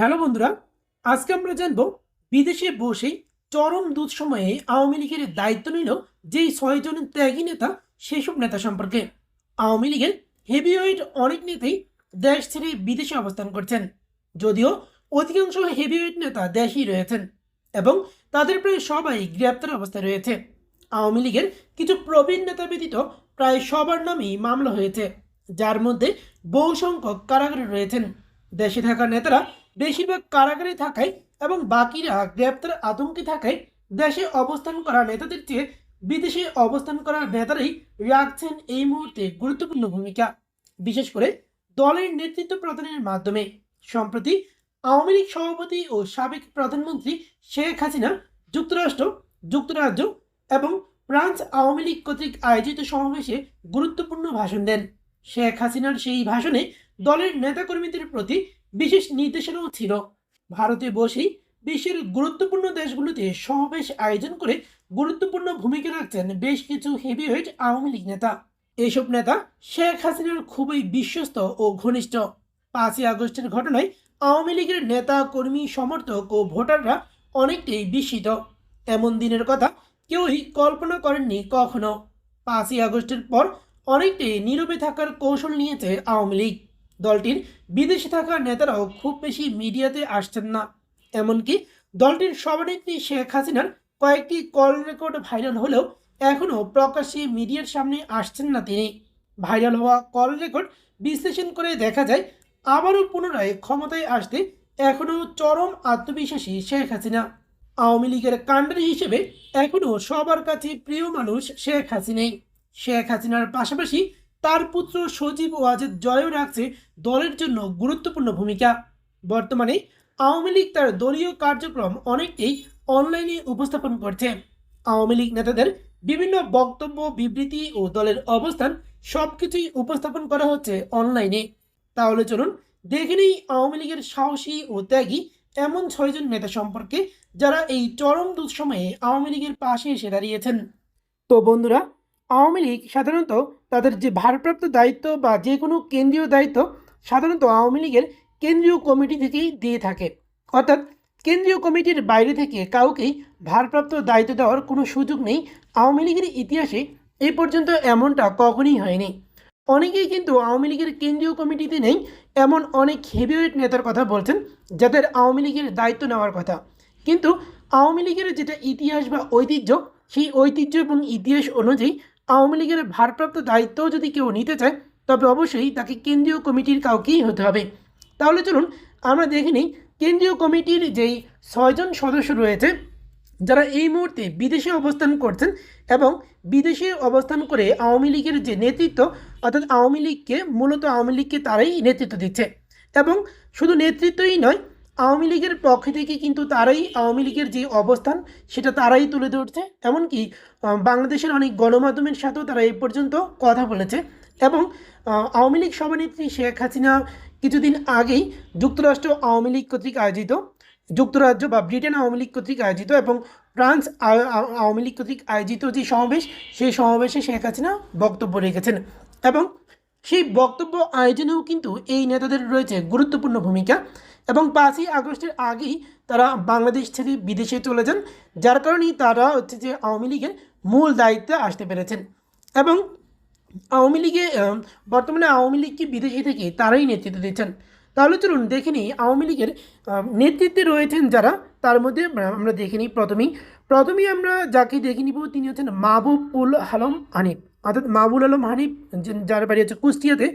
Hello বন্ধুরা, আজকে আমরা জানব বিদেশে বসেই চরম দুধ সময়ে আওয়ামী লীগের দায়িত্ব নিল যেই ছয়জন ত্যাগী নেতা সেসব নেতা সম্পর্কে। আওয়ামী লীগের হেভিওয়েট অনেক নেতাই দেশ ছেড়ে বিদেশে অবস্থান করছেন, যদিও অধিকাংশ হেভিওয়েট নেতা দেশেই রয়েছেন এবং তাদের প্রায় সবাই গ্রেপ্তার অবস্থায় রয়েছে। আওয়ামী লীগের কিছু প্রবীণ নেতা ব্যতীত প্রায় সবার নামেই মামলা হয়েছে, যার মধ্যে বহু সংখ্যক কারাগারে রয়েছেন। দেশে থাকা নেতারা বেশিরভাগ কারাগারে থাকায় এবং বাকিরা গ্রেপ্তার আতঙ্কে থাকায় দেশে অবস্থান করা নেতাদের চেয়ে বিদেশে অবস্থান করা নেতারাই রাখছেন এই মুহূর্তে গুরুত্বপূর্ণ ভূমিকা, বিশেষ করে দলের নেতৃত্ব প্রদানের মাধ্যমে। সম্প্রতি আওয়ামী লীগ সভাপতি ও সাবেক প্রধানমন্ত্রী শেখ হাসিনা যুক্তরাষ্ট্র, যুক্তরাজ্য এবং ফ্রান্স আওয়ামী লীগ কর্তৃক আয়োজিত সমাবেশে গুরুত্বপূর্ণ ভাষণ দেন। শেখ হাসিনার সেই ভাষণে দলের নেতাকর্মীদের প্রতি বিশেষ নির্দেশনাও ছিল। ভারতে বসেই বিশ্বের গুরুত্বপূর্ণ দেশগুলোতে সমাবেশ আয়োজন করে গুরুত্বপূর্ণ ভূমিকা রাখছেন বেশ কিছু হেভিওয়েট আওয়ামী লীগ নেতা। এইসব নেতা শেখ হাসিনার খুবই বিশ্বস্ত ও ঘনিষ্ঠ। পাঁচই আগস্টের ঘটনায় আওয়ামী লীগের নেতা, কর্মী, সমর্থক ও ভোটাররা অনেকটাই বিস্মিত। এমন দিনের কথা কেউই কল্পনা করেননি কখনো। পাঁচই আগস্টের পর অনেকটাই নীরবে থাকার কৌশল নিয়েছে আওয়ামী লীগ। দলটির বিদেশে থাকা নেতারাও খুব বেশি মিডিয়াতে আসছেন না। এমনকি দলটির সভানেত্রী শেখ হাসিনার কয়েকটি কল রেকর্ড ভাইরাল হলেও এখনও প্রকাশ্যে মিডিয়ার সামনে আসছেন না তিনি। ভাইরাল হওয়া কল রেকর্ড বিশ্লেষণ করে দেখা যায়, আবারও পুনরায় ক্ষমতায় আসতে এখনও চরম আত্মবিশ্বাসী শেখ হাসিনা। আওয়ামী লীগের কাণ্ডারি হিসেবে এখনও সবার কাছে প্রিয় মানুষ শেখ হাসিনাই। শেখ হাসিনার পাশাপাশি তার পুত্র সজীব ওয়াজেদ জয়ও রাখছে দলের জন্য গুরুত্বপূর্ণ ভূমিকা। বর্তমানে আওয়ামী লীগ তার দলীয় কার্যক্রম অনেকটাই অনলাইনে উপস্থাপন করছে। আওয়ামী লীগ নেতাদের বিভিন্ন বক্তব্য, বিবৃতি ও দলের অবস্থান সব কিছুই উপস্থাপন করা হচ্ছে অনলাইনে। তাহলে চলুন দেখে নেই আওয়ামী লীগের সাহসী ও ত্যাগী এমন ছয়জন নেতা সম্পর্কে যারা এই চরম দুঃসময়ে আওয়ামী লীগের পাশে এসে দাঁড়িয়েছেন। তো বন্ধুরা, আওয়ামী লীগ সাধারণত তাদের যে ভারপ্রাপ্ত দায়িত্ব বা যে কোনো কেন্দ্রীয় দায়িত্ব সাধারণত আওয়ামী লীগের কেন্দ্রীয় কমিটি থেকেই দিয়ে থাকে। অর্থাৎ কেন্দ্রীয় কমিটির বাইরে থেকে কাউকেই ভারপ্রাপ্ত দায়িত্ব দেওয়ার কোনো সুযোগ নেই। আওয়ামী লীগের ইতিহাসে এই পর্যন্ত এমনটা কখনই হয়নি। অনেকেই কিন্তু আওয়ামী লীগের কেন্দ্রীয় কমিটিতে নেই এমন অনেক হেভিওয়েট নেতার কথা বলছেন, যাদের আওয়ামী লীগের দায়িত্ব নেওয়ার কথা। কিন্তু আওয়ামী লীগের যেটা ইতিহাস বা ঐতিহ্য, সেই ঐতিহ্য এবং ইতিহাস অনুযায়ী আওয়ামী লীগের ভারপ্রাপ্ত দায়িত্ব যদি কেউ নিতে চায়, তবে অবশ্যই তাকে কেন্দ্রীয় কমিটির কাউকেই হতে হবে। তাহলে চলুন, আমরা দেখে নিই কেন্দ্রীয় কমিটির যেই ছয়জন সদস্য রয়েছে, যারা এই মুহূর্তে বিদেশে অবস্থান করছেন এবং বিদেশে অবস্থান করে আওয়ামী লীগের যে নেতৃত্ব, অর্থাৎ আওয়ামী লীগকে, মূলত আওয়ামী লীগকে তারাই নেতৃত্ব দিচ্ছে। এবং শুধু নেতৃত্বই নয় আওয়ামী লীগের পক্ষ থেকে কিন্তু তারাই আওয়ামী লীগের যে অবস্থান, সেটা তারাই তুলে ধরছে। এমনকি বাংলাদেশের অনেক গণমাধ্যমের সাথেও তারা এই পর্যন্ত কথা বলেছে। এবং আওয়ামী লীগ সভানেত্রী শেখ হাসিনা কিছুদিন আগেই যুক্তরাষ্ট্র আওয়ামী লীগ কর্তৃক আয়োজিত, যুক্তরাজ্য বা ব্রিটেন আওয়ামী লীগ কর্তৃক আয়োজিত এবং ফ্রান্স আওয়ামী লীগ কর্তৃক আয়োজিত যে সমাবেশ, সেই সমাবেশে শেখ হাসিনা বক্তব্য রেখেছেন। এবং সেই বক্তব্য আয়োজনেও কিন্তু এই নেতাদের রয়েছে গুরুত্বপূর্ণ ভূমিকা। এবং পাঁচই আগস্টের আগেই তারা বাংলাদেশ থেকে বিদেশে চলে যান, যার কারণেই তারা হচ্ছে যে আওয়ামী লীগের মূল দায়িত্বে আসতে পেরেছেন। এবং আওয়ামী লীগে বর্তমানে আওয়ামী লীগকে বিদেশি থেকে তারাই নেতৃত্ব দিচ্ছেন? তাহলে চলুন দেখে নিই, আওয়ামী লীগের নেতৃত্বে রয়েছেন যারা, তার মধ্যে আমরা দেখে নিই প্রথমেই। প্রথমেই আমরা যাকে দেখে নিব, তিনি হচ্ছেন মাহবুব উল আলম হানিফ। অর্থাৎ মাহবুল আলম হানিফ যার বাড়ি হচ্ছে কুষ্টিয়াতে।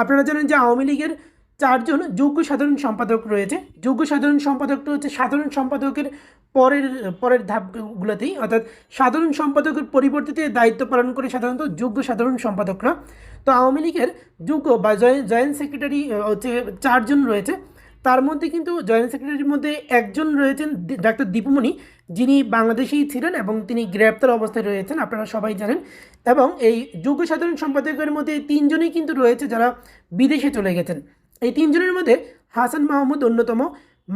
আপনারা জানেন যে আওয়ামী লীগের চারজন যোগ্য সাধারণ সম্পাদক রয়েছে। যোগ্য সাধারণ সম্পাদকটা হচ্ছে সাধারণ সম্পাদকের পরের পরের ধাপগুলোতেই, অর্থাৎ সাধারণ সম্পাদকের পরিবর্তিতে দায়িত্ব পালন করে সাধারণত যোগ্য সাধারণ সম্পাদকরা। তো আওয়ামী লীগের যোগ্য বা জয়েন্ট সেক্রেটারি হচ্ছে চারজন রয়েছে। তার মধ্যে কিন্তু জয়েন্ট সেক্রেটারির মধ্যে একজন রয়েছেন ডাক্তার দীপুমণি। যিনি বাংলাদেশেই ছিলেন এবং তিনি গ্রেপ্তার অবস্থায় রয়েছেন, আপনারা সবাই জানেন। এবং এই যোগ্য সাধারণ সম্পাদকের মধ্যে তিনজনই কিন্তু রয়েছে যারা বিদেশে চলে গেছেন। এই তিনজনের মধ্যে হাসান মাহমুদ অন্যতম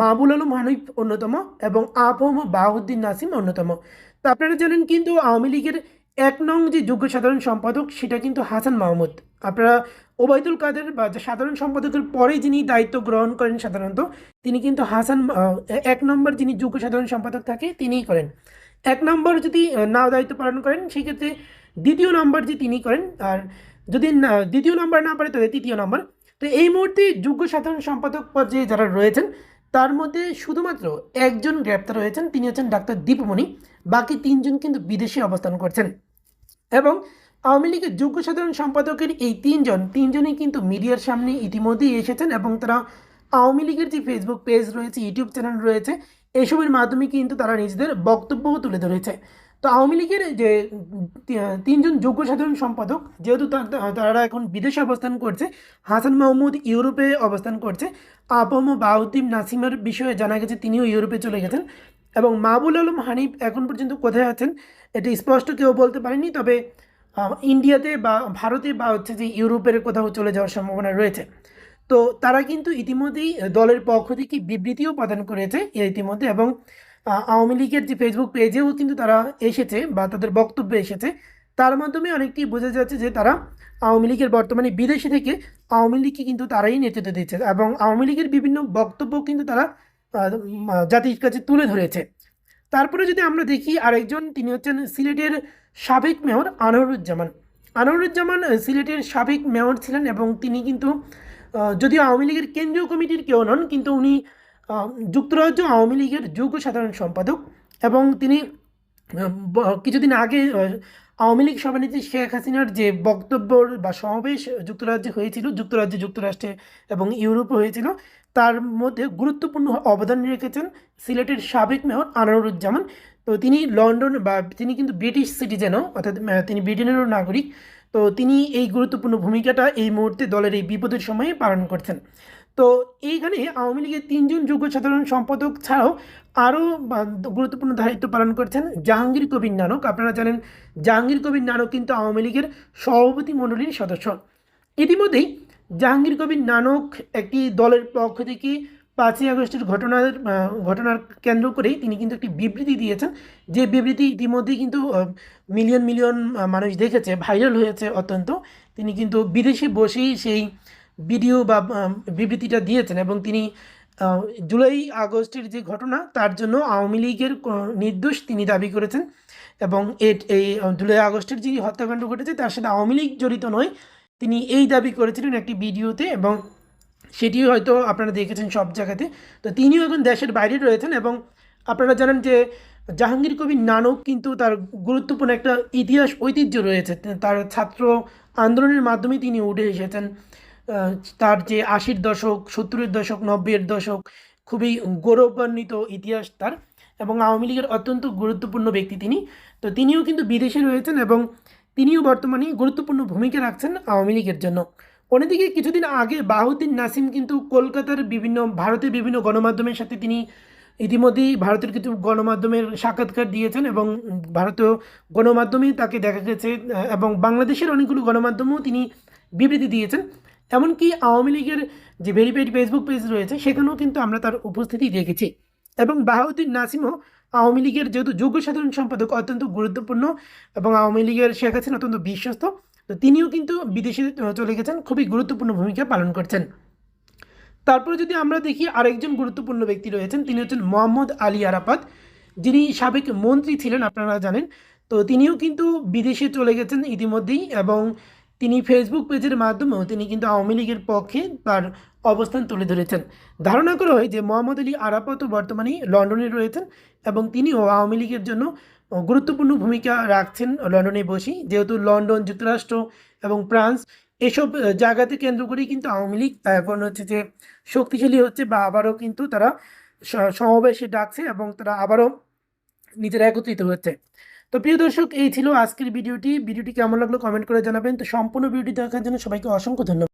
মাহবুল আলম হানিফ অন্যতম এবং আফম বাহুদ্দিন নাসিম অন্যতম। তো আপনারা জানেন কিন্তু আওয়ামী লীগের এক নং যে যোগ্য সাধারণ সম্পাদক, সেটা কিন্তু হাসান মাহমুদ। আপনারা ওবায়দুল কাদের বা সাধারণ সম্পাদকের পরে যিনি দায়িত্ব গ্রহণ করেন সাধারণত, তিনি কিন্তু হাসান এক নম্বর যিনি যুগ্ম সাধারণ সম্পাদক থাকে, তিনিই করেন। এক নম্বর যদি না দায়িত্ব পালন করেন, সেক্ষেত্রে দ্বিতীয় নম্বর যে তিনি করেন, আর যদি দ্বিতীয় নম্বর না পারে তবে তৃতীয় নম্বর। তো এই মুহূর্তে যুগ্ম সাধারণ সম্পাদক পর্যায়ে যারা রয়েছেন, তার মধ্যে শুধুমাত্র একজন গ্রেপ্তার হয়েছেন, তিনি হচ্ছেন ডাক্তার দীপমণি। বাকি তিনজন কিন্তু বিদেশে অবস্থান করছেন। এবং আওয়ামী লীগের যোগ্য সাধারণ সম্পাদকের এই তিনজন, তিনজনই কিন্তু মিডিয়ার সামনে ইতিমধ্যেই এসেছেন এবং তারা আওয়ামী লীগের যে ফেসবুক পেজ রয়েছে ইউটিউব চ্যানেল রয়েছে, এসবের মাধ্যমে কিন্তু তারা নিজেদের বক্তব্যও তুলে ধরেছে। তো আওয়ামী লীগের যে তিনজন যোগ্য সাধারণ সম্পাদক, যেহেতু তারা এখন বিদেশে অবস্থান করছে, হাসান মাহমুদ ইউরোপে অবস্থান করছে। আপম বাউদ্দিন নাসিমের বিষয়ে জানা গেছে তিনিও ইউরোপে চলে গেছেন। এবং মাহবুল আলম হানিফ এখন পর্যন্ত কোথায় আছেন, এটা স্পষ্ট কেউ বলতে পারেনি, তবে ইন্ডিয়াতে বা ভারতে বা হচ্ছে যে ইউরোপের কোথাও চলে যাওয়ার সম্ভাবনা রয়েছে। তো তারা কিন্তু ইতিমধ্যেই দলের পক্ষ থেকে বিবৃতিও প্রদান করেছে ইতিমধ্যে এবং আওয়ামী লীগের যে ফেসবুক পেজেও কিন্তু তারা এসেছে বা তাদের বক্তব্য এসেছে। তার মাধ্যমে অনেকটি বোঝা যাচ্ছে যে তারা আওয়ামী লীগের বর্তমানে বিদেশে থেকে আওয়ামী লীগকে কিন্তু তারাই নেতৃত্ব দিচ্ছে এবং আওয়ামী লীগের বিভিন্ন বক্তব্য কিন্তু তারা জাতির কাছে তুলে ধরেছে। তারপরে যদি আমরা দেখি আরেকজন, তিনি হচ্ছেন সিলেটের সাবেক মেয়র আনোয়ারুজ্জামান। আনোয়ারুজ্জামান সিলেটের সাবেক মেয়র ছিলেন এবং তিনি কিন্তু যদিও আওয়ামী লীগের কেন্দ্রীয় কমিটির কেউ নন, কিন্তু উনি যুক্তরাজ্য আওয়ামী লীগের যুগ্ম সাধারণ সম্পাদক এবং তিনি কিছুদিন আগে আওয়ামী লীগ সভানেত্রী শেখ হাসিনার যে বক্তব্য বা সমাবেশ যুক্তরাজ্যে হয়েছিল, যুক্তরাজ্যে, যুক্তরাষ্ট্রে এবং ইউরোপে হয়েছিল, তার মধ্যে গুরুত্বপূর্ণ অবদান রেখেছেন সিলেটের সাবেক মেয়র আনোয়ারুজ্জামান তো তিনি লন্ডন বা তিনি কিন্তু ব্রিটিশ সিটিজেনও অর্থাৎ তিনি ব্রিটেনেরও নাগরিক। তো তিনি এই গুরুত্বপূর্ণ ভূমিকাটা এই মুহূর্তে দলের এই বিপদের সময়ে পালন করছেন। তো এইখানে আওয়ামী লীগের তিনজন যোগ্য সাধারণ সম্পাদক ছাড়াও আরও গুরুত্বপূর্ণ দায়িত্ব পালন করছেন জাহাঙ্গীর কবির নানক। আপনারা জানেন জাহাঙ্গীর কবির নানক কিন্তু আওয়ামী লীগের সভাপতি মণ্ডলীর সদস্য। ইতিমধ্যেই জাহাঙ্গীর কবির নানক একটি দলের পক্ষ থেকে পাঁচই আগস্টের ঘটনার ঘটনার কেন্দ্র করেই তিনি কিন্তু একটি বিবৃতি দিয়েছেন। যে বিবৃতি ইতিমধ্যেই কিন্তু মিলিয়ন মিলিয়ন মানুষ দেখেছে, ভাইরাল হয়েছে অত্যন্ত। তিনি কিন্তু বিদেশে বসেই সেই ভিডিও বা বিবৃতিটা দিয়েছেন এবং তিনি জুলাই আগস্টের যে ঘটনা তার জন্য আওয়ামী লীগের নির্দোষ তিনি দাবি করেছেন এবং এই জুলাই আগস্টের যে হত্যাকাণ্ড ঘটেছে তার সাথে আওয়ামী লীগ জড়িত নয়, তিনি এই দাবি করেছিলেন একটি ভিডিওতে এবং সেটিও হয়তো আপনারা দেখেছেন সব জায়গাতে। তো তিনিও এখন দেশের বাইরে রয়েছেন এবং আপনারা জানেন যে জাহাঙ্গীর কবির নানক কিন্তু তার গুরুত্বপূর্ণ একটা ইতিহাস ঐতিহ্য রয়েছে। তার ছাত্র আন্দোলনের মাধ্যমে তিনি উঠে এসেছেন। তার যে আশির দশক, সত্তরের দশক, নব্বইয়ের দশক, খুবই গৌরবান্বিত ইতিহাস তার এবং আওয়ামী লীগের অত্যন্ত গুরুত্বপূর্ণ ব্যক্তি তিনি। তো তিনিও কিন্তু বিদেশে রয়েছেন এবং তিনিও বর্তমানে গুরুত্বপূর্ণ ভূমিকা রাখছেন আওয়ামী লীগের জন্য। অন্যদিকে কিছুদিন আগে বাহুদ্দিন নাসিম কিন্তু কলকাতার বিভিন্ন, ভারতের বিভিন্ন গণমাধ্যমের সাথে তিনি ইতিমধ্যেই ভারতের কিছু গণমাধ্যমের সাক্ষাৎকার দিয়েছেন এবং ভারতীয় গণমাধ্যমেই তাকে দেখা গেছে এবং বাংলাদেশের অনেকগুলো গণমাধ্যমেও তিনি বিবৃতি দিয়েছেন। এমনকি আওয়ামী লীগের যে ভেরিফাইড ফেসবুক পেজ রয়েছে, সেখানেও কিন্তু আমরা তার উপস্থিতি দেখেছি। এবং বাহাউদ্দিন নাসিমও আওয়ামী লীগের যেহেতু যোগ্য সাধারণ সম্পাদক অত্যন্ত গুরুত্বপূর্ণ এবং আওয়ামী লীগের শেখ হাসিনা অত্যন্ত বিশ্বস্ত, তো তিনিও কিন্তু বিদেশে চলে গেছেন, খুবই গুরুত্বপূর্ণ ভূমিকা পালন করছেন। তারপরে যদি আমরা দেখি আরেকজন গুরুত্বপূর্ণ ব্যক্তি রয়েছেন, তিনি হচ্ছেন মোহাম্মদ আলী আরাফাত। যিনি সাবেক মন্ত্রী ছিলেন, আপনারা জানেন। তো তিনিও কিন্তু বিদেশে চলে গেছেন ইতিমধ্যেই এবং তিনি ফেসবুক পেজের মাধ্যমেও তিনি কিন্তু আওয়ামী লীগের পক্ষে তার অবস্থান তুলে ধরেছেন। ধারণা করা হয় যে মোহাম্মদ আলী আরাফাতও বর্তমানে লন্ডনে রয়েছেন এবং তিনিও আওয়ামী লীগের জন্য গুরুত্বপূর্ণ ভূমিকা রাখছেন লন্ডনে বসেই। যেহেতু লন্ডন, যুক্তরাষ্ট্র এবং ফ্রান্স এসব জায়গাতে কেন্দ্র করেই কিন্তু আওয়ামী লীগ এখন হচ্ছে যে শক্তিশালী হচ্ছে বা আবারও কিন্তু তারা সমাবেশে ডাকছে এবং তারা আবারও নিজেরা একত্রিত হচ্ছে। তো প্রিয় দর্শক, এই ছিল আজকের ভিডিওটি। ভিডিওটি কেমন লাগল কমেন্ট করে জানাবেন। তো সম্পূর্ণ ভিডিওটি দেখার জন্য সবাইকে অসংখ্য ধন্যবাদ।